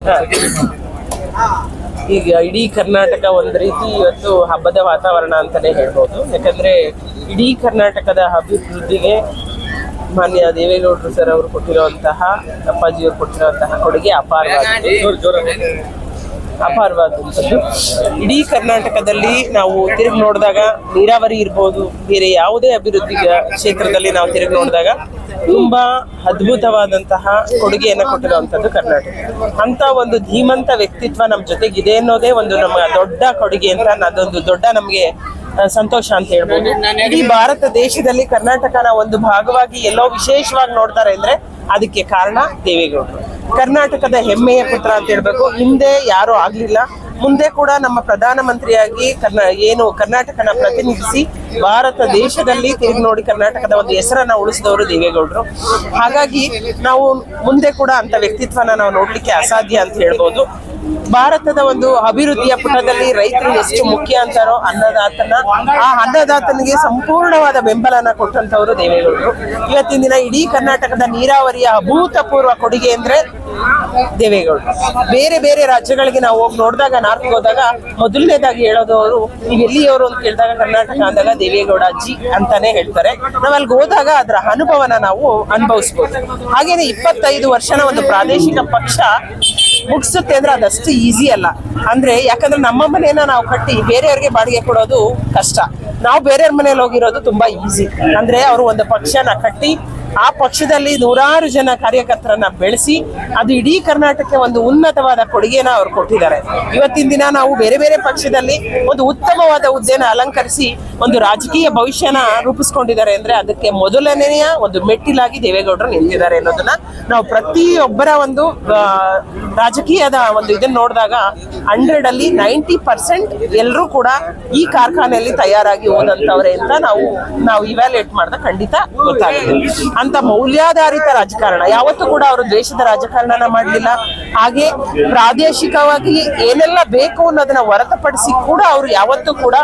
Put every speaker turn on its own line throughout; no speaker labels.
ಈಗ ಇಡೀ ಕರ್ನಾಟಕ ಒಂದ್ ರೀತಿ ಇವತ್ತು ಹಬ್ಬದ ವಾತಾವರಣ ಅಂತಾನೆ ಹೇಳ್ಬೋದು. ಯಾಕಂದ್ರೆ ಇಡೀ ಕರ್ನಾಟಕದ ಅಭಿವೃದ್ಧಿಗೆ ಮಾನ್ಯ ದೇವೇಗೌಡರು ಸರ್ ಅವರು ಕೊಟ್ಟಿರುವಂತಹ, ಅಪ್ಪಾಜಿಯವರು ಕೊಟ್ಟಿರುವಂತಹ ಕೊಡುಗೆ ಅಪಾರವಾಗಿದೆ. ಅಪಾರವಾದಂಥದ್ದು ಇಡೀ ಕರ್ನಾಟಕದಲ್ಲಿ ನಾವು ತಿರುಗಿ ನೋಡಿದಾಗ ನೀರಾವರಿ ಇರ್ಬೋದು ಬೇರೆ ಯಾವುದೇ ಅಭಿವೃದ್ಧಿ ಕ್ಷೇತ್ರದಲ್ಲಿ ನಾವು ತಿರುಗಿ ನೋಡಿದಾಗ ತುಂಬಾ ಅದ್ಭುತವಾದಂತಹ ಕೊಡುಗೆಯನ್ನು ಕೊಟ್ಟಿರುವಂಥದ್ದು ಕರ್ನಾಟಕ. ಅಂತ ಒಂದು ಧೀಮಂತ ವ್ಯಕ್ತಿತ್ವ ನಮ್ಮ ಜೊತೆಗಿದೆ ಅನ್ನೋದೇ ಒಂದು ನಮ್ಮ ದೊಡ್ಡ ಕೊಡುಗೆ ಅಂತ ಅದೊಂದು ದೊಡ್ಡ ನಮಗೆ ಸಂತೋಷ ಅಂತ ಹೇಳ್ಬೋದು. ಇಡೀ ಭಾರತ ದೇಶದಲ್ಲಿ ಕರ್ನಾಟಕನ ಒಂದು ಭಾಗವಾಗಿ ಎಲ್ಲೋ ವಿಶೇಷವಾಗಿ ನೋಡ್ತಾರೆ ಅಂದ್ರೆ ಅದಕ್ಕೆ ಕಾರಣ ದೇವೇಗೌಡರು. ಕರ್ನಾಟಕದ ಹೆಮ್ಮೆಯ ಪುತ್ರ ಅಂತ ಹೇಳ್ಬೇಕು. ಹಿಂದೆ ಯಾರು ಆಗ್ಲಿಲ್ಲ. ಮುಂದೆ ಕೂಡ ನಮ್ಮ ಪ್ರಧಾನಮಂತ್ರಿಯಾಗಿ ಕರ್ನಾ, ಏನು ಕರ್ನಾಟಕನ ಪ್ರತಿನಿಧಿಸಿ ಭಾರತ ದೇಶದಲ್ಲಿ ತಿರುಗಿ ನೋಡಿ ಕರ್ನಾಟಕದ ಒಂದು ಹೆಸರನ್ನ ಉಳಿಸಿದವರು ದೇವೇಗೌಡರು. ಹಾಗಾಗಿ ನಾವು ಮುಂದೆ ಕೂಡ ಅಂತ ವ್ಯಕ್ತಿತ್ವನ ನಾವು ನೋಡ್ಲಿಕ್ಕೆ ಅಸಾಧ್ಯ ಅಂತ ಹೇಳ್ಬೋದು. ಭಾರತದ ಒಂದು ಅಭಿವೃದ್ಧಿಯ ಪುಟದಲ್ಲಿ ರೈತರು ಎಷ್ಟು ಮುಖ್ಯ ಅಂತಾರೋ ಅನ್ನದಾತನ, ಆ ಅನ್ನದಾತನಿಗೆ ಸಂಪೂರ್ಣವಾದ ಬೆಂಬಲನ ಕೊಟ್ಟಂತವರು ದೇವೇಗೌಡರು. ಇವತ್ತಿನ ದಿನ ಇಡೀ ಕರ್ನಾಟಕದ ನೀರಾವರಿಯ ಅಭೂತಪೂರ್ವ ಕೊಡುಗೆ ಅಂದ್ರೆ ದೇವೇಗೌಡರು. ಬೇರೆ ಬೇರೆ ರಾಜ್ಯಗಳಿಗೆ ನಾವು ಹೋಗಿ ನೋಡಿದಾಗ, ನಾರ್ತ್ ಹೋದಾಗ ಮೊದಲನೇದಾಗಿ ಹೇಳೋದು ಅವರು ಎಲ್ಲಿಯವರು? ಅಂತ ಕೇಳಿದಾಗ, ಕರ್ನಾಟಕ ಅಂದಾಗ ದೇವೇಗೌಡ ಅಜ್ಜಿ ಅಂತಾನೆ ಹೇಳ್ತಾರೆ. ನಾವು ಅಲ್ಲಿ ಹೋದಾಗ ಅದರ ಅನುಭವನ ನಾವು ಅನುಭವಿಸ್ಬೋದು. ಹಾಗೇನೆ ಇಪ್ಪತ್ತೈದು ವರ್ಷನ ಒಂದು ಪ್ರಾದೇಶಿಕ ಪಕ್ಷ ಮುಗಿಸುತ್ತೆ ಅಂದ್ರೆ ಅದಷ್ಟು ಈಸಿ ಅಲ್ಲ. ಅಂದ್ರೆ ಯಾಕಂದ್ರೆ ನಮ್ಮ ಮನೆಯನ್ನ ನಾವು ಕಟ್ಟಿ ಬೇರೆಯವ್ರಿಗೆ ಬಾಡಿಗೆ ಕೊಡೋದು ಕಷ್ಟ. ನಾವು ಬೇರೆಯವ್ರ ಮನೇಲಿ ಹೋಗಿರೋದು ತುಂಬಾ ಈಸಿ ಅಂದ್ರೆ ಅವರು ಒಂದು ಪಕ್ಷನ ಕಟ್ಟಿ ಆ ಪಕ್ಷದಲ್ಲಿ ನೂರಾರು ಜನ ಕಾರ್ಯಕರ್ತರನ್ನ ಬೆಳೆಸಿ ಅದು ಇಡೀ ಕರ್ನಾಟಕಕ್ಕೆ ಒಂದು ಉನ್ನತವಾದ ಕೊಡುಗೆನ ಅವ್ರು ಕೊಟ್ಟಿದ್ದಾರೆ. ಇವತ್ತಿನ ದಿನ ನಾವು ಬೇರೆ ಬೇರೆ ಪಕ್ಷದಲ್ಲಿ ಒಂದು ಉತ್ತಮವಾದ ಹುದ್ದೆನ ಅಲಂಕರಿಸಿ ಒಂದು ರಾಜಕೀಯ ಭವಿಷ್ಯನ ರೂಪಿಸ್ಕೊಂಡಿದ್ದಾರೆ ಅಂದ್ರೆ ಅದಕ್ಕೆ ಮೊದಲನೆಯ ಒಂದು ಮೆಟ್ಟಿಲಾಗಿ ದೇವೇಗೌಡರು ನಿಂತಿದ್ದಾರೆ ಅನ್ನೋದನ್ನ ನಾವು ಪ್ರತಿಯೊಬ್ಬರ ಒಂದು ರಾಜಕೀಯದ ಒಂದು ಇದನ್ನ ನೋಡಿದಾಗ ಹಂಡ್ರೆಡ್ ಅಲ್ಲಿ ನೈಂಟಿ ಪರ್ಸೆಂಟ್ ಎಲ್ಲರೂ ಕೂಡ ಈ ಕಾರ್ಖಾನೆಯಲ್ಲಿ ತಯಾರಾಗಿ ಹೋದಂತವ್ರೆ ಅಂತ ನಾವು ನಾವು ಇವ್ಯಾಲ್ಯೂಯೇಟ್ ಮಾಡಿದ ಖಂಡಿತ ಗೊತ್ತಾಗುತ್ತೆ. ಅಂತ ಮೌಲ್ಯಾಧಾರಿತ ರಾಜಕಾರಣ. ಯಾವತ್ತೂ ಕೂಡ ಅವರು ದೇಶದ ರಾಜಕಾರಣನ ಮಾಡಲಿಲ್ಲ. ಹಾಗೆ ಪ್ರಾದೇಶಿಕವಾಗಿ ಏನೆಲ್ಲ ಬೇಕು ಅನ್ನೋದನ್ನ ಹೊರತುಪಡಿಸಿ ಕೂಡ ಅವರು ಯಾವತ್ತೂ ಕೂಡ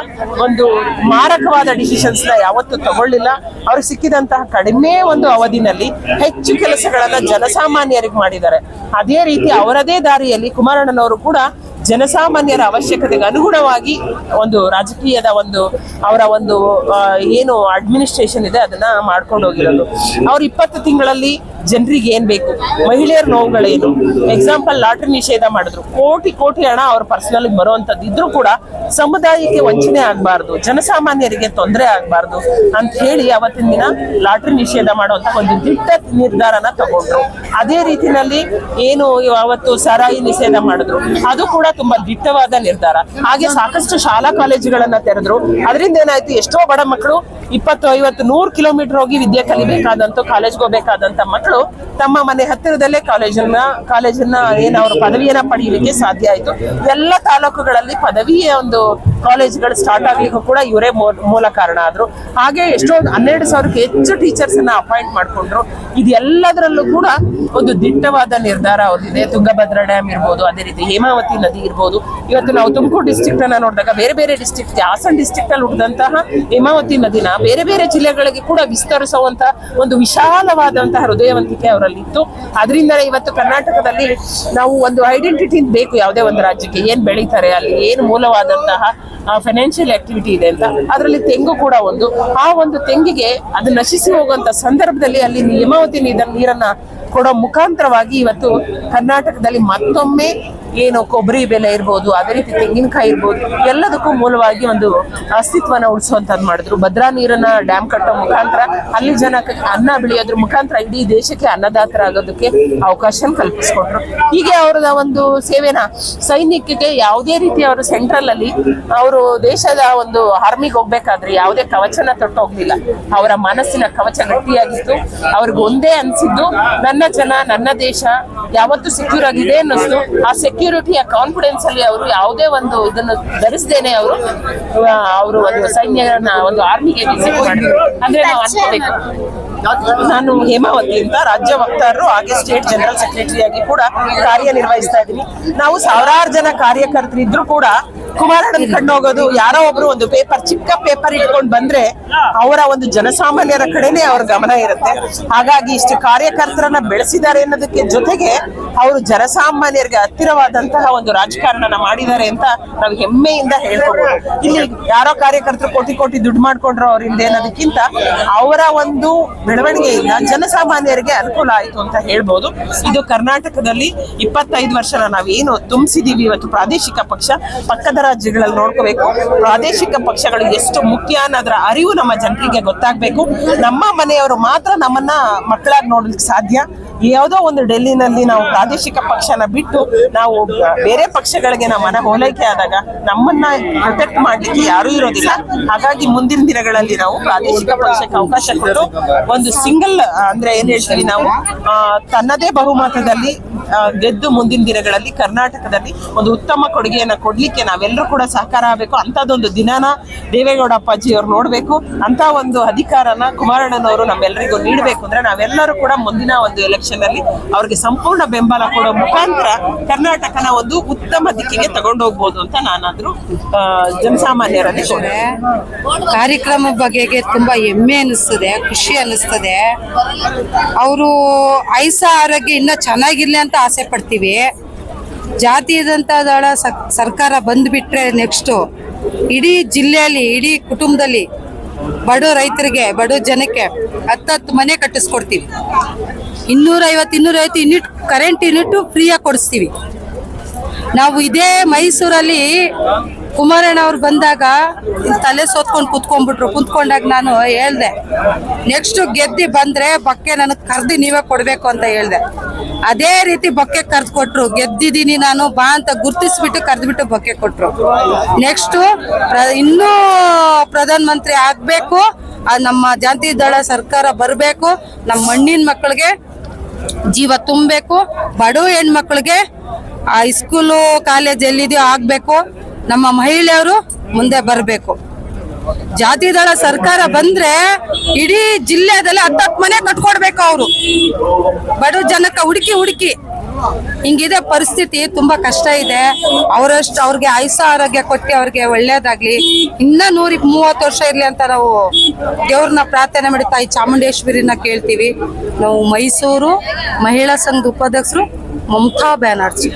ಒಂದು ಮಾರಕವಾದ ಡಿಸಿಷನ್ಸ್ನ ಯಾವತ್ತೂ ತಗೊಳ್ಳಿಲ್ಲ. ಅವ್ರಿಗೆ ಸಿಕ್ಕಿದಂತಹ ಕಡಿಮೆ ಒಂದು ಅವಧಿನಲ್ಲಿ ಹೆಚ್ಚು ಕೆಲಸಗಳನ್ನ ಜನಸಾಮಾನ್ಯರಿಗೆ ಮಾಡಿದ್ದಾರೆ. ಅದೇ ರೀತಿ ಅವರದೇ ದಾರಿಯಲ್ಲಿ ಕುಮಾರಣ್ಣನವರು ಕೂಡ ಜನಸಾಮಾನ್ಯರ ಅವಶ್ಯಕತೆಗೆ ಅನುಗುಣವಾಗಿ ಒಂದು ರಾಜಕೀಯದ ಒಂದು, ಅವರ ಒಂದು ಏನು ಅಡ್ಮಿನಿಸ್ಟ್ರೇಷನ್ ಇದೆ, ಅದನ್ನ ಮಾಡ್ಕೊಂಡು ಹೋಗಿರೋದು. ಅವ್ರ ಇಪ್ಪತ್ತು ತಿಂಗಳಲ್ಲಿ ಜನರಿಗೆ ಏನ್ ಬೇಕು? ಮಹಿಳೆಯರ ನೋವುಗಳೇನು ಎಕ್ಸಾಂಪಲ್ ಲಾಟ್ರಿ ನಿಷೇಧ ಮಾಡಿದ್ರು. ಕೋಟಿ ಕೋಟಿ ಹಣ ಅವ್ರ ಪರ್ಸನಲ್ ಬರುವಂತದ್ದು ಇದ್ರೂ ಕೂಡ ಸಮುದಾಯಕ್ಕೆ ವಂಚನೆ ಆಗಬಾರ್ದು. ಜನಸಾಮಾನ್ಯರಿಗೆ ತೊಂದರೆ ಆಗಬಾರ್ದು ಅಂತ ಹೇಳಿ ಅವತ್ತಿನ ದಿನ ಲಾಟ್ರಿ ನಿಷೇಧ ಮಾಡುವಂತ ಒಂದು ದಿಟ್ಟ ನಿರ್ಧಾರನ ತಗೊಂಡ್ರು. ಅದೇ ರೀತಿನಲ್ಲಿ ಏನು ಅವತ್ತು ಸರಾಯಿ ನಿಷೇಧ ಮಾಡಿದ್ರು. ಅದು ಕೂಡ ತುಂಬಾ ದಿಟ್ಟವಾದ ನಿರ್ಧಾರ. ಹಾಗೆ ಸಾಕಷ್ಟು ಶಾಲಾ ಕಾಲೇಜುಗಳನ್ನ ತೆರೆದ್ರು. ಅದರಿಂದ ಏನಾಯ್ತು? ಎಷ್ಟೋ ಬಡ ಮಕ್ಕಳು ಇಪ್ಪತ್ತು, ಐವತ್ತು, ನೂರು ಕಿಲೋಮೀಟರ್ ಹೋಗಿ ವಿದ್ಯೆ ಕಲಿಬೇಕಾದಂತ, ಕಾಲೇಜ್ಗೆ ಹೋಗ್ಬೇಕಾದಂತ ಮಕ್ಕಳು ತಮ್ಮ ಮನೆ ಹತ್ತಿರದಲ್ಲೇ ಕಾಲೇಜನ್ನ ಕಾಲೇಜನ್ನ ಅವ್ರ ಪದವಿಯನ್ನ ಪಡೆಯಲಿಕ್ಕೆ ಸಾಧ್ಯ ಆಯ್ತು. ಎಲ್ಲ ತಾಲೂಕುಗಳಲ್ಲಿ ಪದವಿಯ ಒಂದು ಕಾಲೇಜ್ಗಳು ಸ್ಟಾರ್ಟ್ ಆಗ್ಲಿಕ್ಕೂ ಕೂಡ ಇವರೇ ಮೂಲ ಕಾರಣ ಆದ್ರು. ಹಾಗೆ ಎಷ್ಟೋ ಹನ್ನೆರಡು ಸಾವಿರಕ್ಕೆ ಹೆಚ್ಚು ಟೀಚರ್ಸ್ ಅನ್ನ ಅಪಾಯಿಂಟ್ ಮಾಡ್ಕೊಂಡ್ರು. ಇದೆಲ್ಲದರಲ್ಲೂ ಕೂಡ ಒಂದು ದಿಟ್ಟವಾದ ನಿರ್ಧಾರ ಅವ್ರದಿದೆ ತುಂಗಭದ್ರಾ ಡ್ಯಾಮ್ ಇರ್ಬೋದು, ಅದೇ ರೀತಿ ಹೇಮಾವತಿ ನದಿ ಇರ್ಬೋದು. ಇವತ್ತು ನಾವು ತುಮಕೂರು ಡಿಸ್ಟಿಕ್ಟ್ ಅನ್ನ ನೋಡಿದಾಗ ಬೇರೆ ಬೇರೆ ಡಿಸ್ಟಿಕ್ ಹಾಸನ ಡಿಸ್ಟಿಕ್ಟ್ ಅಲ್ಲಿ ಹುಟ್ಟಿದಂತಹ ಹೇಮಾವತಿ ನದಿನ ಬೇರೆ ಬೇರೆ ಜಿಲ್ಲೆಗಳಿಗೆ ಕೂಡ ವಿಸ್ತರಿಸುವಂತಹ ಒಂದು ವಿಶಾಲವಾದಂತಹ ಹೃದಯವಂತಿಕೆ ಅವರಲ್ಲಿ ಇತ್ತು ಅದರಿಂದಲೇ ಇವತ್ತು ಕರ್ನಾಟಕದಲ್ಲಿ ನಾವು ಒಂದು ಐಡೆಂಟಿಟಿ ಬೇಕು ಯಾವುದೇ ಒಂದು ರಾಜ್ಯಕ್ಕೆ. ಏನ್ ಬೆಳೀತಾರೆ, ಅಲ್ಲಿ ಏನು ಮೂಲವಾದಂತಹ ಫೈನಾನ್ಷಿಯಲ್ ಆಕ್ಟಿವಿಟಿ ಇದೆ ಅಂತ. ಅದರಲ್ಲಿ ತೆಂಗು ಕೂಡ ಒಂದು. ಆ ಒಂದು ತೆಂಗಿಗೆ ಅದು ನಶಿಸಿ ಹೋಗುವಂತ ಸಂದರ್ಭದಲ್ಲಿ ಅಲ್ಲಿ ಹೇಮಾವತಿ ನೀರ ನೀರನ್ನ ಕೊಡೋ ಮುಖಾಂತರವಾಗಿ ಇವತ್ತು ಕರ್ನಾಟಕದಲ್ಲಿ ಮತ್ತೊಮ್ಮೆ ಏನು ಕೊಬ್ಬರಿ ಬೆಲೆ ಇರ್ಬೋದು, ಅದೇ ರೀತಿ ತೆಂಗಿನಕಾಯಿ ಇರ್ಬೋದು, ಎಲ್ಲದಕ್ಕೂ ಮೂಲವಾಗಿ ಒಂದು ಅಸ್ತಿತ್ವನ ಉಳಿಸುವಂತದ್ದು ಮಾಡಿದ್ರು. ಭದ್ರಾ ನೀರನ್ನ ಡ್ಯಾಮ್ ಕಟ್ಟೋ ಮುಖಾಂತರ, ಅಲ್ಲಿ ಜನಕ್ಕೆ ಅನ್ನ ಬೆಳೆಯೋದ್ರ ಮುಖಾಂತರ ಇಡೀ ದೇಶಕ್ಕೆ ಅನ್ನದಾತರ ಆಗೋದಕ್ಕೆ ಅವಕಾಶ ಕಲ್ಪಿಸ್ಕೊಟ್ರು. ಹೀಗೆ ಅವರ ಒಂದು ಸೇವೆನ ಸೈನಿಕಕ್ಕೆ ಯಾವುದೇ ರೀತಿ ಅವರು ಸೆಂಟ್ರಲ್ ಅಲ್ಲಿ, ಅವರು ದೇಶದ ಒಂದು ಆರ್ಮಿಗೆ ಹೋಗ್ಬೇಕಾದ್ರೆ ಯಾವುದೇ ಕವಚನ ತೊಟ್ಟು ಹೋಗ್ಲಿಲ್ಲ. ಅವರ ಮನಸ್ಸಿನ ಕವಚ ಗಟ್ಟಿಯಾಗಿತ್ತು. ಅವ್ರಿಗೆ ಒಂದೇ ಅನ್ಸಿದ್ದು, ನನ್ನ ಜನ, ನನ್ನ ದೇಶ ಯಾವತ್ತು ಸೆಕ್ಯೂರ್ ಆಗಿದೆ ಅನ್ನಿಸ್ತು ಆ ಸೆಕ್ಯೂರಿಟಿಯ ಕಾನ್ಫಿಡೆನ್ಸ್ ಅಲ್ಲಿ ಅವರು ಯಾವುದೇ ಒಂದು ಇದನ್ನು ಧರಿಸದೇನೆ ಅವರು ಅವರು ಒಂದು ಸೈನ್ಯನ ಒಂದು ಆರ್ಮಿಗೆ ವಿಸಿಟ್ ಮಾಡಿದ್ರು ಅಂದ್ರೆ ನಾವು ಅನ್ಕೋಬೇಕು. ನಾನು ಹೇಮಾವತಿ ಅಂತ ರಾಜ್ಯ ವಕ್ತಾರರು ಹಾಗೆ ಸ್ಟೇಟ್ ಜನರಲ್ ಸೆಕ್ರೆಟರಿ ಆಗಿ ಕೂಡ ಕಾರ್ಯನಿರ್ವಹಿಸ್ತಾ ಇದ್ದೀನಿ. ನಾವು ಸಾವಿರಾರು ಜನ ಕಾರ್ಯಕರ್ತರಿದ್ರು ಕೂಡ ಕುಮಾರಣ್ಣನ ಕಣ್ಣು ಹೋಗೋದು ಯಾರೋ ಒಬ್ರು ಒಂದು ಪೇಪರ್ ಚಿಕ್ಕ ಪೇಪರ್ ಇಟ್ಕೊಂಡು ಬಂದ್ರೆ ಅವರ ಒಂದು ಜನಸಾಮಾನ್ಯರ ಕಡೆನೆ ಅವ್ರ ಗಮನ ಇರುತ್ತೆ. ಹಾಗಾಗಿ ಇಷ್ಟು ಕಾರ್ಯಕರ್ತರನ್ನ ಬೆಳೆಸಿದ್ದಾರೆ ಅನ್ನೋದಕ್ಕೆ ಜೊತೆಗೆ ಅವರು ಜನಸಾಮಾನ್ಯರಿಗೆ ಹತ್ತಿರವಾದಂತಹ ಒಂದು ರಾಜಕಾರಣನ ಮಾಡಿದ್ದಾರೆ ಅಂತ ನಾವು ಹೆಮ್ಮೆಯಿಂದ ಹೇಳ್ಕೋಬಹುದು ಇಲ್ಲಿ ಯಾರೋ ಕಾರ್ಯಕರ್ತರು ಕೋಟಿ ಕೋಟಿ ದುಡ್ಡು ಮಾಡ್ಕೊಂಡ್ರು ಅವರಿಂದ ಅನ್ನೋದಕ್ಕಿಂತ ಅವರ ಒಂದು ಬೆಳವಣಿಗೆಯಿಂದ ಜನಸಾಮಾನ್ಯರಿಗೆ ಅನುಕೂಲ ಆಯ್ತು ಅಂತ ಹೇಳ್ಬೋದು. ಇದು ಕರ್ನಾಟಕದಲ್ಲಿ ಇಪ್ಪತ್ತೈದು ವರ್ಷನ ನಾವೇನು ತುಂಬಿಸಿದೀವಿ ಇವತ್ತು ಪ್ರಾದೇಶಿಕ ಪಕ್ಷ ಪಕ್ಕದ ರಾಜ್ಯಗಳಲ್ಲಿ ನೋಡ್ಕೋಬೇಕು. ಪ್ರಾದೇಶಿಕ ಪಕ್ಷಗಳು ಎಷ್ಟು ಮುಖ್ಯ ಅನ್ನೋದ್ರ ಅರಿವು ನಮ್ಮ ಜನರಿಗೆ ಗೊತ್ತಾಗಬೇಕು. ನಮ್ಮ ಮನೆಯವರು ಮಾತ್ರ ನಮ್ಮನ್ನ ಮಕ್ಕಳಾಗಿ ನೋಡಲಿಕ್ಕೆ ಸಾಧ್ಯ. ಯಾವುದೋ ಒಂದು ಡೆಲ್ಲಿನಲ್ಲಿ ನಾವು ಪ್ರಾದೇಶಿಕ ಪಕ್ಷನ ಬಿಟ್ಟು ನಾವು ಬೇರೆ ಪಕ್ಷಗಳಿಗೆ ನಮ್ಮನ್ನ ಮನ ಹೋಲೈಕೆ ಆದಾಗ ನಮ್ಮನ್ನ ಪ್ರೊಟೆಕ್ಟ್ ಮಾಡ್ಲಿಕ್ಕೆ ಯಾರೂ ಇರೋದಿಲ್ಲ. ಹಾಗಾಗಿ ಮುಂದಿನ ದಿನಗಳಲ್ಲಿ ನಾವು ಪ್ರಾದೇಶಿಕ ಪಕ್ಷಕ್ಕೆ ಅವಕಾಶ ಕೊಟ್ಟು ಒಂದು ಸಿಂಗಲ್ ಅಂದ್ರೆ ಏನ್ ಹೇಳ್ತೀವಿ ನಾವು ತನ್ನದೇ ಬಹುಮತದಲ್ಲಿ ಗೆದ್ದು ಮುಂದಿನ ದಿನಗಳಲ್ಲಿ ಕರ್ನಾಟಕದಲ್ಲಿ ಒಂದು ಉತ್ತಮ ಕೊಡುಗೆಯನ್ನು ಕೊಡಲಿಕ್ಕೆ ನಾವೆಲ್ಲರೂ ಕೂಡ ಸಹಕಾರ ಆಗಬೇಕು. ಅಂಥದ್ದೊಂದು ದಿನಾನ ದೇವೇಗೌಡ ಅಪ್ಪಾಜಿ ನೋಡಬೇಕು. ಅಂಥ ಒಂದು ಅಧಿಕಾರನ ಕುಮಾರಣ್ಣನವರು ನಮ್ಮೆಲ್ಲರಿಗೂ ನೀಡಬೇಕು ಅಂದ್ರೆ ನಾವೆಲ್ಲರೂ ಕೂಡ ಮುಂದಿನ ಒಂದು ಎಲೆಕ್ಷನಲ್ಲಿ ಅವ್ರಿಗೆ ಸಂಪೂರ್ಣ ಬೆಂಬಲ ಕೊಡೋ ಮುಖಾಂತರ ಕರ್ನಾಟಕನ ಒಂದು ಉತ್ತಮ ದಿಕ್ಕಿಗೆ ತಗೊಂಡೋಗ್ಬೋದು ಅಂತ ನಾನಾದರೂ ಜನಸಾಮಾನ್ಯರಲ್ಲಿ.
ಕಾರ್ಯಕ್ರಮ ಬಗೆಗೆ ತುಂಬಾ ಹೆಮ್ಮೆ ಅನಿಸ್ತದೆ, ಖುಷಿ ಅನಿಸ್ತದೆ. ಅವರು ಐಸ ಆರೋಗ್ಯ ಇನ್ನೂ ಚೆನ್ನಾಗಿರ್ಲಿ ಅಂತ ಆಸೆ ಪಡ್ತೀವಿ. ಜಾತಿಯದಂತ ದಳ ಸರ್ಕಾರ ಬಂದ್ಬಿಟ್ರೆ ನೆಕ್ಸ್ಟು ಇಡೀ ಜಿಲ್ಲೆಯಲ್ಲಿ, ಇಡೀ ಕುಟುಂಬದಲ್ಲಿ ಬಡ ರೈತರಿಗೆ, ಬಡ ಜನಕ್ಕೆ ಹತ್ತತ್ತು ಮನೆ ಕಟ್ಟಿಸ್ಕೊಡ್ತೀವಿ. ಇನ್ನೂರೈವತ್ತು ಇನ್ನೂರೈವತ್ತು ಯೂನಿಟ್ ಕರೆಂಟ್ ಯೂನಿಟ್ ಫ್ರೀಯಾಗಿ ಕೊಡಿಸ್ತೀವಿ. ನಾವು ಇದೇ ಮೈಸೂರಲ್ಲಿ ಕುಮಾರಣ್ಣ ಅವ್ರು ಬಂದಾಗ ತಲೆ ಸೋತ್ಕೊಂಡು ಕುತ್ಕೊಂಡ್ಬಿಟ್ರು. ಕುತ್ಕೊಂಡಾಗ ನಾನು ಹೇಳ್ದೆ ನೆಕ್ಸ್ಟ್ ಗೆದ್ದಿ ಬಂದ್ರೆ ಬಕ್ಕೆ ನನಗೆ ಕರ್ದಿ ನೀವೇ ಕೊಡ್ಬೇಕು ಅಂತ ಹೇಳ್ದೆ. ಅದೇ ರೀತಿ ಬಕ್ಕೆ ಕರ್ದು ಕೊಟ್ರು. ಗೆದ್ದಿದ್ದೀನಿ ನಾನು, ಬಾ ಅಂತ ಗುರ್ತಿಸ್ಬಿಟ್ಟು ಕರ್ದ್ಬಿಟ್ಟು ಬಕ್ಕೆ ಕೊಟ್ರು. ನೆಕ್ಸ್ಟ್ ಇನ್ನೂ ಪ್ರಧಾನ ಮಂತ್ರಿ ಆಗ್ಬೇಕು ನಮ್ಮ ಜಾತಿ ದಳ ಸರ್ಕಾರ ಬರಬೇಕು, ನಮ್ಮ ಮಣ್ಣಿನ ಮಕ್ಕಳಿಗೆ ಜೀವ ತುಂಬಬೇಕು ಬಡ ಹೆಣ್ಮಕ್ಳಿಗೆ ಆ ಸ್ಕೂಲು ಕಾಲೇಜ್ ಎಲ್ಲಿದೆಯೋ ಆಗ್ಬೇಕು. ನಮ್ಮ ಮಹಿಳೆಯರು ಮುಂದೆ ಬರಬೇಕು. ಜಾತಿ ದಳ ಸರ್ಕಾರ ಬಂದ್ರೆ ಇಡೀ ಜಿಲ್ಲೆದಲ್ಲಿ ಹತ್ತತ್ತು ಮನೆ ಕಟ್ಕೊಡ್ಬೇಕು ಅವರು. ಬಡ ಜನಕ್ಕೆ ಹುಡುಕಿ ಹುಡುಕಿ. ಹಿಂಗಿದೆ ಪರಿಸ್ಥಿತಿ, ತುಂಬಾ ಕಷ್ಟ ಇದೆ. ಅವರಷ್ಟು ಅವ್ರಿಗೆ ಆಯುಷ ಆರೋಗ್ಯ ಕೊಟ್ಟು ಅವ್ರಿಗೆ ಒಳ್ಳೇದಾಗ್ಲಿ. ಇನ್ನ ನೂರ ಮೂವತ್ತು ವರ್ಷ ಇರ್ಲಿ ಅಂತ ನಾವು ದೇವ್ರನ್ನ ಪ್ರಾರ್ಥನೆ ಮಾಡಿ ತಾಯಿ ಚಾಮುಂಡೇಶ್ವರಿನ ಕೇಳ್ತೀವಿ. ನಾವು ಮೈಸೂರು ಮಹಿಳಾ ಸಂಘದ ಉಪಾಧ್ಯಕ್ಷರು মমতা ব্যানার্জি।